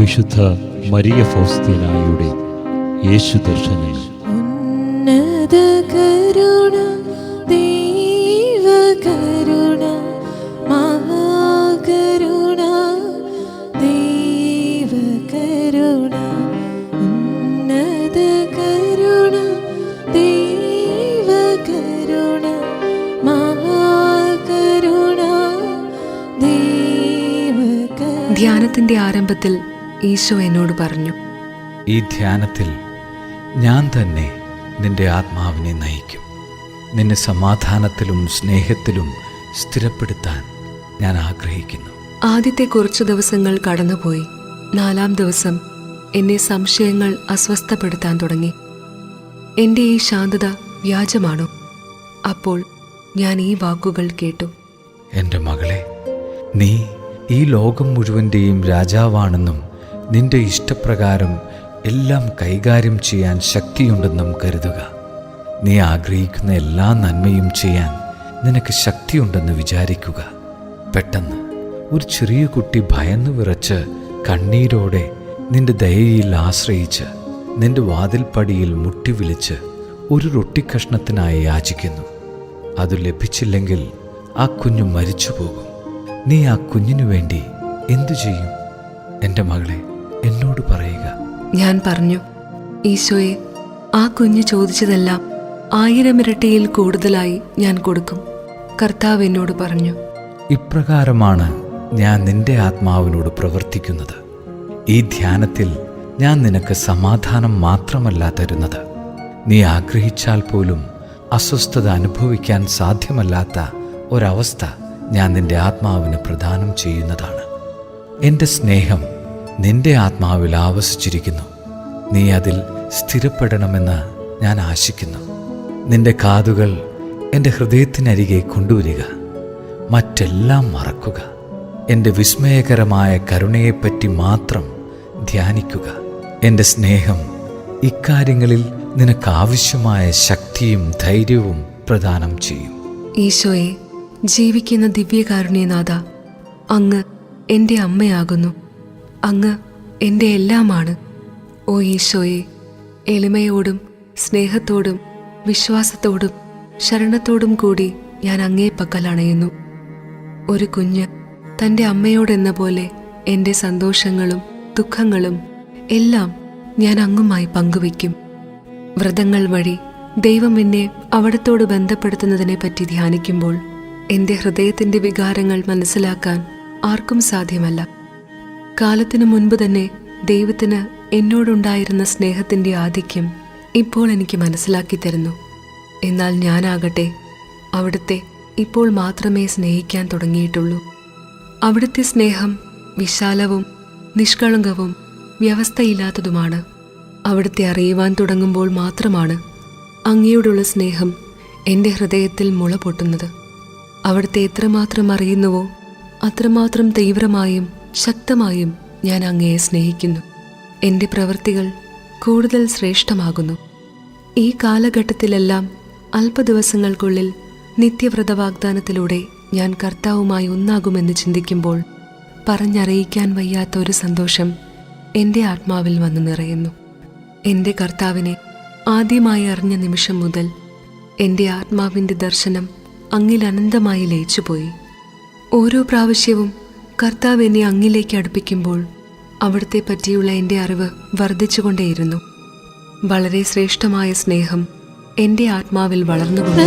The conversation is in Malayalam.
വിശുദ്ധ മരിയ ഫൗസ്തീനായുടെ യേശു ദർശനം. ഉന്നത കരുണ ദൈവ കരുണ മഹാകരുണ ദൈവ കരുണ. ഉന്നത കരുണ ദൈവ കരുണ മഹാകരുണ ദൈവ ധ്യാനത്തിന്റെ ആരംഭത്തിൽ ഈശോ എന്നോട് പറഞ്ഞു ഈ ധ്യാനത്തിൽ ഞാൻ തന്നെ നിന്റെ ആത്മാവിനെ നയിക്കും. നിന്നെ സമാധാനത്തിലും സ്നേഹത്തിലും സ്ഥിരപ്പെടുത്താൻ ഞാൻ ആഗ്രഹിക്കുന്നു. ആദ്യത്തെ കുറച്ച് ദിവസങ്ങൾ കടന്നുപോയി. നാലാം ദിവസം എന്നെ സംശയങ്ങൾ അസ്വസ്ഥപ്പെടുത്താൻ തുടങ്ങി. എന്റെ ഈ ശാന്തത വ്യാജമാണോ? അപ്പോൾ ഞാൻ ഈ വാക്കുകൾ കേട്ടു. എന്റെ മകളെ നീ ഈ ലോകം മുഴുവന്റെയും രാജാവാണെന്നും നിന്റെ ഇഷ്ടപ്രകാരം എല്ലാം കൈകാര്യം ചെയ്യാൻ ശക്തിയുണ്ടെന്നും കരുതുക. നീ ആഗ്രഹിക്കുന്ന എല്ലാ നന്മയും ചെയ്യാൻ നിനക്ക് ശക്തിയുണ്ടെന്ന് വിചാരിക്കുക. പെട്ടെന്ന് ഒരു ചെറിയ കുട്ടി ഭയന്നു വിറച്ച് കണ്ണീരോടെ നിന്റെ ദയയിൽ ആശ്രയിച്ച് നിന്റെ വാതിൽപ്പടിയിൽ മുട്ടി വിളിച്ച് ഒരു റൊട്ടിക്കഷ്ണത്തിനായി യാചിക്കുന്നു. അത് ലഭിച്ചില്ലെങ്കിൽ ആ കുഞ്ഞു മരിച്ചു പോകും നീ ആ കുഞ്ഞിനു വേണ്ടി എന്തു ചെയ്യും? എന്റെ മകളെ എന്നോട് പറയുക. ഞാൻ പറഞ്ഞു ഈശോയെ ആ കുഞ്ഞ് ചോദിച്ചതെല്ലാം ആയിരം ഇരട്ടിയിൽ കൂടുതലായി ഞാൻ കൊടുക്കും. കർത്താവ് എന്നോട് പറഞ്ഞു ഇപ്രകാരമാണ് ഞാൻ നിന്റെ ആത്മാവിനോട് പ്രവർത്തിക്കുന്നത്. ഈ ധ്യാനത്തിൽ ഞാൻ നിനക്ക് സമാധാനം മാത്രമല്ല തരുന്നത്. നീ ആഗ്രഹിച്ചാൽ പോലും അസ്വസ്ഥത അനുഭവിക്കാൻ സാധ്യമല്ലാത്ത ഒരവസ്ഥ ഞാൻ നിന്റെ ആത്മാവിന് പ്രദാനം ചെയ്യുന്നതാണ്. എന്റെ സ്നേഹം നിന്റെ ആത്മാവിൽ ആവസിച്ചിരിക്കുന്നു. നീ അതിൽ സ്ഥിരപ്പെടണമെന്ന് ഞാൻ ആശിക്കുന്നു. നിന്റെ കാതുകൾ എന്റെ ഹൃദയത്തിനരികെ കൊണ്ടുവരിക. മറ്റെല്ലാം മറക്കുക. എന്റെ വിസ്മയകരമായ കരുണയെപ്പറ്റി മാത്രം ധ്യാനിക്കുക. എന്റെ സ്നേഹം ഇക്കാര്യങ്ങളിൽ നിനക്കാവശ്യമായ ശക്തിയും ധൈര്യവും പ്രദാനം ചെയ്യും. ഈശോയെ ജീവിക്കുന്ന ദിവ്യകാരുണ്യനാഥ അങ്ങ് എന്റെ അമ്മയാകുന്നു. അങ്ങ് എന്റെ എല്ലാമാണ്. ഓ ഈശോയെ എളിമയോടും സ്നേഹത്തോടും വിശ്വാസത്തോടും ശരണത്തോടും കൂടി ഞാൻ അങ്ങേ പക്കൽ അണയുന്നു. ഒരു കുഞ്ഞ് തന്റെ അമ്മയോടെന്ന പോലെ എന്റെ സന്തോഷങ്ങളും ദുഃഖങ്ങളും എല്ലാം ഞാൻ അങ്ങുമായി പങ്കുവയ്ക്കും. വ്രതങ്ങൾ വഴി ദൈവം എന്നെ അവിടത്തോട് ബന്ധപ്പെടുത്തുന്നതിനെ പറ്റി ധ്യാനിക്കുമ്പോൾ എന്റെ ഹൃദയത്തിന്റെ വികാരങ്ങൾ മനസ്സിലാക്കാൻ ആർക്കും സാധ്യമല്ല. കാലത്തിനു മുൻപ് തന്നെ ദൈവത്തിന് എന്നോടുണ്ടായിരുന്ന സ്നേഹത്തിന്റെ ആധിക്യം ഇപ്പോൾ എനിക്ക് മനസ്സിലാക്കി തരുന്നു. എന്നാൽ ഞാനാകട്ടെ അവിടുത്തെ ഇപ്പോൾ മാത്രമേ സ്നേഹിക്കാൻ തുടങ്ങിയിട്ടുള്ളൂ. അവിടുത്തെ സ്നേഹം വിശാലവും നിഷ്കളങ്കവും വ്യവസ്ഥയില്ലാത്തതുമാണ്. അവിടുത്തെ അറിയുവാൻ തുടങ്ങുമ്പോൾ മാത്രമാണ് അങ്ങയോടുള്ള സ്നേഹം എന്റെ ഹൃദയത്തിൽ മുള പൊട്ടുന്നത്. അവിടുത്തെ എത്രമാത്രം അറിയുന്നുവോ അത്രമാത്രം തീവ്രമായും ശക്തമായും ഞാൻ അങ്ങയെ സ്നേഹിക്കുന്നു. എന്റെ പ്രവൃത്തികൾ കൂടുതൽ ശ്രേഷ്ഠമാകുന്നു. ഈ കാലഘട്ടത്തിലെല്ലാം അല്പദിവസങ്ങൾക്കുള്ളിൽ നിത്യവ്രത വാഗ്ദാനത്തിലൂടെ ഞാൻ കർത്താവുമായി ഒന്നാകുമെന്ന് ചിന്തിക്കുമ്പോൾ പറഞ്ഞറിയിക്കാൻ വയ്യാത്ത ഒരു സന്തോഷം എന്റെ ആത്മാവിൽ വന്ന് നിറയുന്നു. എന്റെ കർത്താവിനെ ആദ്യമായി അറിഞ്ഞ നിമിഷം മുതൽ എന്റെ ആത്മാവിന്റെ ദർശനം അങ്ങിൽ അനന്തമായി ലയിച്ചുപോയി. ഓരോ പ്രാവശ്യവും കർത്താവ് എന്നെ അങ്ങിലേക്ക് അടുപ്പിക്കുമ്പോൾ അവിടുത്തെ പറ്റിയുള്ള എന്റെ അറിവ് വർദ്ധിച്ചുകൊണ്ടേയിരുന്നു. വളരെ ശ്രേഷ്ഠമായ സ്നേഹം എന്റെ ആത്മാവിൽ വളർന്നുകൊണ്ട്